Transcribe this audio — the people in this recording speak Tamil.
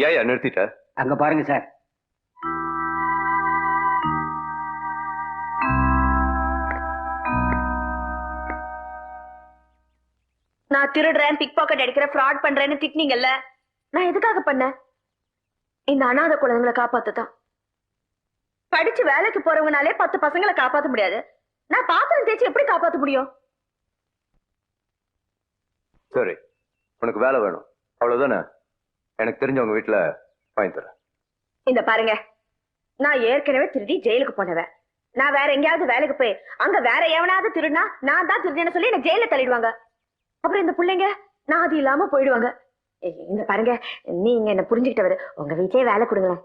எங்கயா நிறுத்திட்ட. அங்க பாருங்க சார். நான் திருடுறேன் பிக் பாக்கெட் அடிக்கிறேன் ஃப்ராட் பண்றேன்னு திட்டினீங்கல்ல. நான் எதுக்காக பண்ணேன் இந்த அனாதை குழந்தைங்களை காப்பாத்ததான். படிச்சு வேலைக்கு போறவங்கனாலே பத்து பசங்களை காப்பாத்த முடியாது. நான் பாத்திரம் தேய்ச்சி எப்படி காப்பாத்த முடியும்? சரி உனக்கு வேலை வேணும். அவ்வளவுதானே? எனக்கு தெரிஞ்சவங்க வீட்டுல வாங்கி தரேன். இந்த பாருங்க. நான் ஏற்கனவே திருடி ஜெயிலுக்கு போனவன். நான் வேற எங்கேயாவது வேலைக்கு போய் அங்க வேற எவனாவது திருடினா நான் தான் திருடினு சொல்லி என்ன ஜெயில தள்ளிடுவாங்க. அப்புறம் இந்த பிள்ளைங்க நான் அது இல்லாம போயிடுவாங்க. ஏய், இந்த பாருங்க நீங்க என்ன புரிஞ்சுக்கிட்டவர். உங்க வீட்லயே வேலை கொடுங்களேன்.